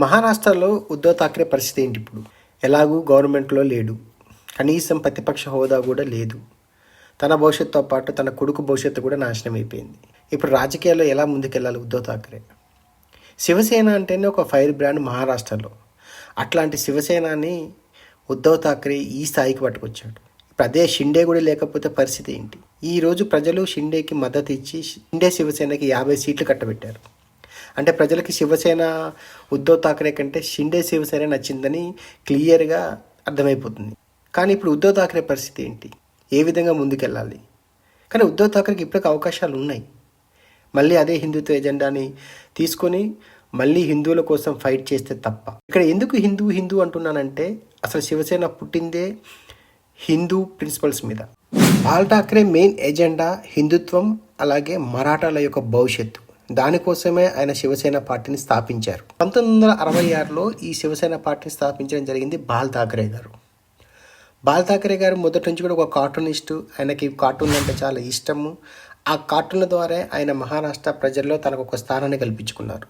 మహారాష్ట్రలో ఉద్ధవ్ థాక్రే పరిస్థితి ఏంటి ఇప్పుడు? ఎలాగూ గవర్నమెంట్లో లేడు. కనీసం ప్రతిపక్ష హోదా కూడా లేదు. తన భవిష్యత్తుతో పాటు తన కొడుకు భవిష్యత్తు కూడా నాశనం అయిపోయింది. ఇప్పుడు రాజకీయాల్లో ఎలా ముందుకెళ్ళాలి ఉద్ధవ్ థాక్రే? శివసేన అంటేనే ఒక ఫైర్ బ్రాండ్ మహారాష్ట్రలో. అట్లాంటి శివసేనని ఉద్ధవ్ థాక్రే ఈ స్థాయికి పట్టుకొచ్చాడు. అదే షిండే కూడా లేకపోతే పరిస్థితి ఏంటి? ఈ రోజు ప్రజలు షిండేకి మద్దతు ఇచ్చి షిండే శివసేనకి యాభై సీట్లు కట్టబెట్టారు. అంటే ప్రజలకి శివసేన ఉద్ధవ్ ఠాక్రే కంటే షిండే శివసేన నచ్చిందని క్లియర్గా అర్థమైపోతుంది. కానీ ఇప్పుడు ఉద్ధవ్ ఠాక్రే పరిస్థితి ఏంటి? ఏ విధంగా ముందుకెళ్ళాలి? కానీ ఉద్ధవ్ ఠాక్రేకి ఇప్పటికి అవకాశాలు ఉన్నాయి. మళ్ళీ అదే హిందుత్వ ఎజెండాని తీసుకొని మళ్ళీ హిందువుల కోసం ఫైట్ చేస్తే తప్ప. ఇక్కడ ఎందుకు హిందూ హిందూ అంటున్నానంటే అసలు శివసేన పుట్టిందే హిందూ ప్రిన్సిపల్స్ మీద. బాల్ ఠాక్రే మెయిన్ ఎజెండా హిందుత్వం అలాగే మరాఠాల యొక్క భవిష్యత్తు. దానికోసమే ఆయన శివసేన పార్టీని స్థాపించారు. పంతొమ్మిది వందల అరవై ఆరులో ఈ శివసేన పార్టీని స్థాపించడం జరిగింది బాల్ ఠాక్రే గారు. బాల్ ఠాక్రే గారు మొదటి నుంచి కూడా ఒక కార్టూనిస్టు. ఆయనకి కార్టూన్ అంటే చాలా ఇష్టము. ఆ కార్టూన్ల ద్వారా ఆయన మహారాష్ట్ర ప్రజల్లో తనకు ఒక స్థానాన్ని కల్పించుకున్నారు.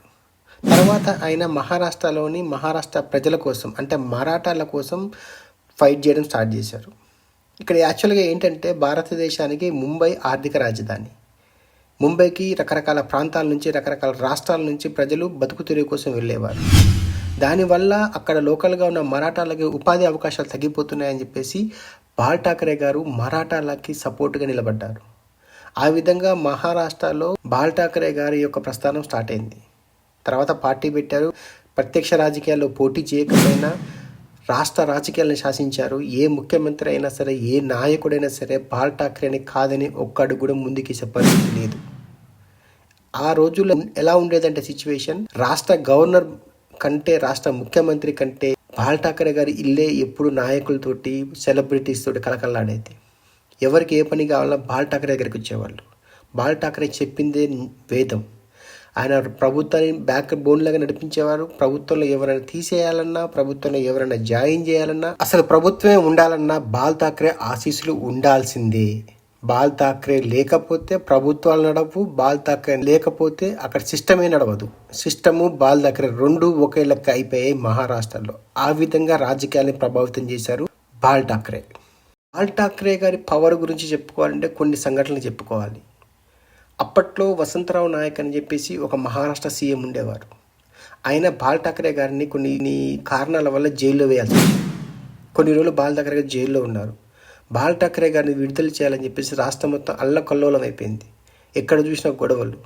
తర్వాత ఆయన మహారాష్ట్రలోని మహారాష్ట్ర ప్రజల కోసం అంటే మరాఠాల కోసం ఫైట్ చేయడం స్టార్ట్ చేశారు. ఇక్కడ యాక్చువల్గా ఏంటంటే భారతదేశానికి ముంబై ఆర్థిక రాజధాని. ముంబైకి రకరకాల ప్రాంతాల నుంచి రకరకాల రాష్ట్రాల నుంచి ప్రజలు బతుకు తెరువు కోసం వెళ్ళేవారు. దానివల్ల అక్కడ లోకల్గా ఉన్న మరాఠాలకి ఉపాధి అవకాశాలు తగ్గిపోతున్నాయని చెప్పేసి బాల్ ఠాకరే గారు మరాఠాలకి సపోర్ట్గా నిలబడ్డారు. ఆ విధంగా మహారాష్ట్రలో బాల్ ఠాకరే గారి యొక్క ప్రస్థానం స్టార్ట్ అయింది. తర్వాత పార్టీ పెట్టారు. ప్రత్యక్ష రాజకీయాల్లో పోటీ చేయకపోయినా రాష్ట్ర రాజకీయాలను శాసించారు. ఏ ముఖ్యమంత్రి అయినా సరే ఏ నాయకుడైనా సరే బాల్ ఠాక్రేని కాదని ఒక్కడు కూడా ముందుకి పరిస్థితి లేదు ఆ రోజుల్లో ఎలా ఉండేదంటే సిచ్యువేషన్ రాష్ట్ర గవర్నర్ కంటే రాష్ట్ర ముఖ్యమంత్రి కంటే బాల్ ఠాకరే గారి ఇల్లే ఎప్పుడు నాయకులతోటి సెలబ్రిటీస్ తోటి కలకల్లాడేది ఎవరికి ఏ పని కావాలన్నా బాల్ ఠాకరే దగ్గరికి వచ్చేవాళ్ళు. బాల్ ఠాకరే చెప్పిందే వేదం. ఆయన ప్రభుత్వాన్ని బ్యాక్ బోన్ లాగా నడిపించేవారు. ప్రభుత్వంలో ఎవరైనా తీసేయాలన్నా ప్రభుత్వంలో ఎవరైనా జాయిన్ చేయాలన్నా అసలు ప్రభుత్వమే ఉండాలన్నా బాల్ ఠాక్రే ఆశీస్సులు ఉండాల్సిందే. బాల్ ఠాక్రే లేకపోతే ప్రభుత్వాలు నడవు బాల్ ఠాక్రే లేకపోతే అక్కడ సిస్టమే నడవదు. సిస్టము బాల్ ఠాక్రే రెండు ఒకే లెక్క అయిపోయాయి మహారాష్ట్రలో. ఆ విధంగా రాజకీయాన్ని ప్రభావితం చేశారు బాల్ ఠాక్రే బాల్ ఠాక్రే గారి పవర్ గురించి చెప్పుకోవాలంటే కొన్ని సంఘటనలు చెప్పుకోవాలి. అప్పట్లో వసంతరావు నాయక్ అని చెప్పేసి ఒక మహారాష్ట్ర సీఎం ఉండేవారు. ఆయన బాల్ ఠాకరే గారిని కొన్ని కారణాల వల్ల జైల్లో వేయాల్సి కొన్ని రోజులు బాల్ ఠాకరే గారు జైల్లో ఉన్నారు. బాల్ ఠాకరే గారిని విడుదల చేయాలని చెప్పేసి రాష్ట్రం మొత్తం అల్లకల్లోలం అయిపోయింది. ఎక్కడ చూసినా గొడవలు.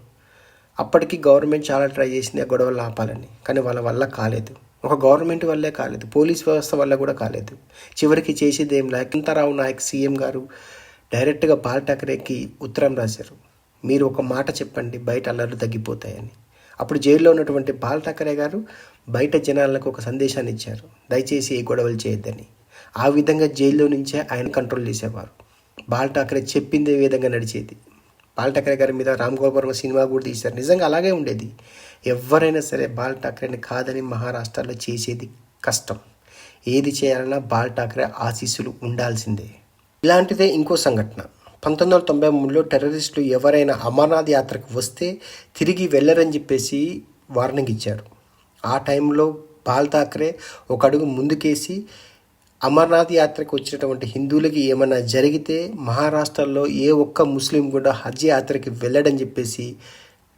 అప్పటికి గవర్నమెంట్ చాలా ట్రై చేసింది ఆ గొడవలు ఆపాలని. కానీ వాళ్ళ వల్ల కాలేదు. ఒక గవర్నమెంట్ వల్లే కాలేదు. పోలీస్ వ్యవస్థ వల్ల కూడా కాలేదు. చివరికి చేసేది ఏం? లేకంతారావు నాయక్ సీఎం గారు డైరెక్ట్గా బాల్ ఠాకరేకి ఉత్తరం రాశారు. మీరు ఒక మాట చెప్పండి బయట అల్లర్లు తగ్గిపోతాయని. అప్పుడు జైల్లో ఉన్నటువంటి బాల్ ఠాకరే గారు బయట జనాలకు ఒక సందేశాన్ని ఇచ్చారు. దయచేసి ఏ గొడవలు చేయొద్దని. ఆ విధంగా జైల్లో నుంచే ఆయన కంట్రోల్ చేసేవారు. బాల్ ఠాకరే చెప్పిందే విధంగా నడిచేది. బాల్ ఠాకరే గారి మీద రామ్ గోపాల్ వర్మ సినిమా కూడా తీశారు. నిజంగా అలాగే ఉండేది. ఎవరైనా సరే బాల్ ఠాకరేని కాదని మహారాష్ట్రలో చేసేది కష్టం. ఏది చేయాలన్నా బాల్ ఠాకరే ఆశీస్సులు ఉండాల్సిందే. ఇలాంటిదే ఇంకో సంఘటన. పంతొమ్మిది వందల తొంభై మూడులో టెర్రరిస్టులు ఎవరైనా అమర్నాథ్ యాత్రకు వస్తే తిరిగి వెళ్ళరని చెప్పేసి వార్నింగ్ ఇచ్చారు. ఆ టైంలో బాల్ ఠాక్రే ఒక అడుగు ముందుకేసి అమర్నాథ్ యాత్రకు వచ్చినటువంటి హిందువులకి ఏమైనా జరిగితే మహారాష్ట్రలో ఏ ఒక్క ముస్లిం కూడా హజ్ యాత్రకి వెళ్ళడని చెప్పేసి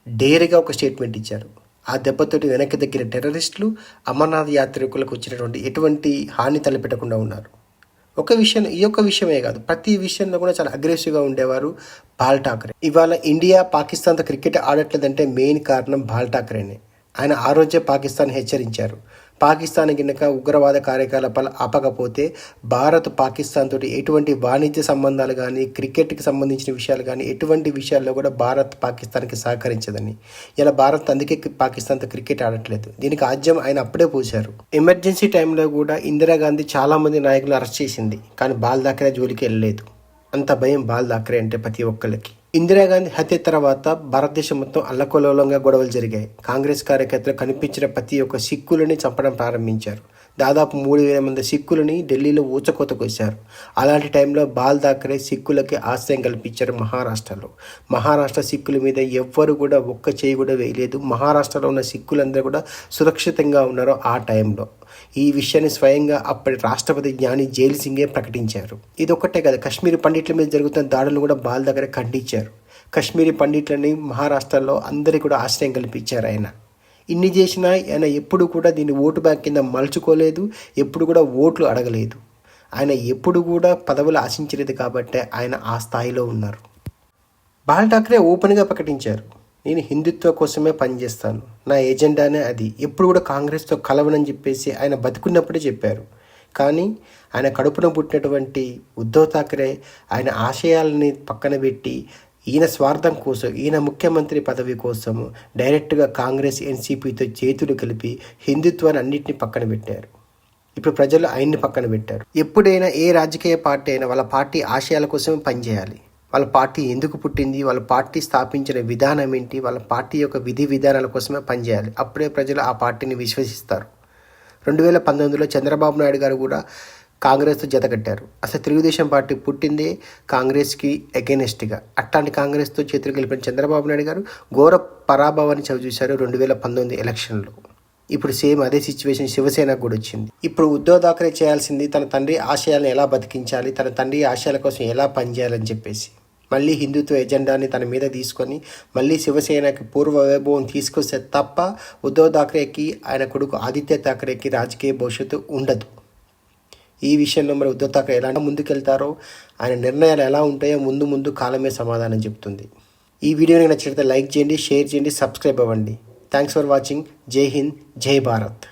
డేర్గా ఒక స్టేట్మెంట్ ఇచ్చారు. ఆ దెబ్బతోటి వెనక్కి దగ్గర టెర్రరిస్టులు అమర్నాథ్ యాత్రికులకు వచ్చినటువంటి ఎటువంటి హాని తలపెట్టకుండా ఉన్నారు. ఒక విషయం ఈ యొక్క విషయమే కాదు. ప్రతి విషయంలో కూడా చాలా అగ్రెసివ్గా ఉండేవారు బాల్ ఠాకరే. ఇవాళ ఇండియా పాకిస్తాన్తో క్రికెట్ ఆడట్లేదంటే మెయిన్ కారణం బాల్ ఠాకరేనే. ఆయన ఆ రోజే పాకిస్తాన్ హెచ్చరించారు. పాకిస్తాన్ గినక ఉగ్రవాద కార్యకలాపాలు ఆపకపోతే భారత్ పాకిస్తాన్ తోటి ఎటువంటి వాణిజ్య సంబంధాలు కానీ క్రికెట్కి సంబంధించిన విషయాలు కానీ ఎటువంటి విషయాల్లో కూడా భారత్ పాకిస్తాన్కి సహకరించదని. ఇలా భారత్ అందుకే పాకిస్తాన్తో క్రికెట్ ఆడట్లేదు. దీనికి ఆద్యం ఆయన అప్పుడే పోశారు. ఎమర్జెన్సీ టైంలో కూడా ఇందిరాగాంధీ చాలామంది నాయకులు అరెస్ట్ చేసింది. కానీ బాల్ దాకరే జోలికి వెళ్ళలేదు. అంత భయం బాల్ దాకరే అంటే ప్రతి ఒక్కరికి ఇందిరాగాంధీ హత్య తర్వాత భారతదేశం మొత్తం అల్లకలోలంగా గొడవలు జరిగాయి. కాంగ్రెస్ కార్యకర్తలు కనిపించిన ప్రతి ఒక్క సిక్కులని చంపడం ప్రారంభించారు. దాదాపు మూడు వేల మంది సిక్కులని ఢిల్లీలో ఊచకోత కోశారు అలాంటి టైంలో బాల్ థాకరే సిక్కులకి ఆశ్రయం కల్పించారు మహారాష్ట్రలో. మహారాష్ట్ర సిక్కుల మీద ఎవ్వరు కూడా ఒక్క చేయి కూడా వేయలేదు. మహారాష్ట్రలో ఉన్న సిక్కులందరూ కూడా సురక్షితంగా ఉన్నారు ఆ టైంలో. ఈ విషయాన్ని స్వయంగా అప్పటి రాష్ట్రపతి జ్ఞాని జైల్ సింగే ప్రకటించారు. ఇది ఒక్కటే కదా కాశ్మీర్ పండిట్ల మీద జరుగుతున్న దాడులను కూడా బాల్ దగ్గర ఖండించారు. కశ్మీరీ పండిట్లని మహారాష్ట్రలో అందరికీ కూడా ఆశ్రయం కల్పించారు ఆయన. ఇన్ని చేసినా ఆయన ఎప్పుడు కూడా దీన్ని ఓటు బ్యాంక్ కింద మలుచుకోలేదు ఎప్పుడు కూడా ఓట్లు అడగలేదు. ఆయన ఎప్పుడు కూడా పదవులు ఆశించలేదు కాబట్టి ఆయన ఆ స్థాయిలో ఉన్నారు. బాల్ ఠాక్రే ఓపెన్గా ప్రకటించారు నేను హిందుత్వ కోసమే పనిచేస్తాను. నా ఎజెండానే అది. ఎప్పుడు కూడా కాంగ్రెస్తో కలవనని చెప్పేసి ఆయన బతుకున్నప్పుడే చెప్పారు. కానీ ఆయన కడుపున పుట్టినటువంటి ఉద్ధవ్ ఠాక్రే ఆయన ఆశయాలని పక్కన పెట్టి ఈయన స్వార్థం కోసం ఈయన ముఖ్యమంత్రి పదవి కోసం డైరెక్ట్గా కాంగ్రెస్ ఎన్సీపీతో చేతులు కలిపి హిందుత్వాన్ని అన్నింటినీ పక్కన పెట్టారు. ఇప్పుడు ప్రజలు ఆయన్ని పక్కన పెట్టారు. ఎప్పుడైనా ఏ రాజకీయ పార్టీ అయినా వాళ్ళ పార్టీ ఆశయాల కోసమే పనిచేయాలి. వాళ్ళ పార్టీ ఎందుకు పుట్టింది వాళ్ళ పార్టీ స్థాపించిన విధానం ఏంటి వాళ్ళ పార్టీ యొక్క విధి విధానాల కోసమే పనిచేయాలి. అప్పుడే ప్రజలు ఆ పార్టీని విశ్వసిస్తారు. రెండు వేల పంతొమ్మిదిలో చంద్రబాబు నాయుడు గారు కూడా కాంగ్రెస్తో జతకట్టారు అసలు తెలుగుదేశం పార్టీ పుట్టిందే కాంగ్రెస్కి అగెనెస్ట్గా అట్లాంటి కాంగ్రెస్తో చేతులు కలిపిన చంద్రబాబు నాయుడు గారు ఘోర పరాభవాన్ని చవి చూశారు రెండు వేల పంతొమ్మిది ఎలక్షన్లో. ఇప్పుడు సేమ్ అదే సిచ్యువేషన్ శివసేనకు కూడా వచ్చింది. ఇప్పుడు ఉద్ధవ్ థాకరే చేయాల్సింది తన తండ్రి ఆశయాలను ఎలా బతికించాలి తన తండ్రి ఆశయాల కోసం ఎలా పనిచేయాలని చెప్పేసి. మళ్ళీ హిందుత్వ ఎజెండాని తన మీద తీసుకొని మళ్ళీ శివసేనకి పూర్వ వైభవం తీసుకొస్తే తప్ప ఉద్ధవ్ థాకరేకి ఆయన కొడుకు ఆదిత్య థాకరేకి రాజకీయ భవిష్యత్తు ఉండదు. ఈ విషయంలో మరి ఉద్ధవ్ ఠాక్రే ఎలా ముందుకెళ్తారో ఆయన నిర్ణయాలు ఎలా ఉంటాయో ముందు ముందు కాలమే సమాధానం చెప్తుంది. ఈ వీడియోని నచ్చినట్లయితే లైక్ చేయండి షేర్ చేయండి సబ్స్క్రైబ్ అవ్వండి. థ్యాంక్స్ ఫర్ వాచింగ్ జై హింద్ జై భారత్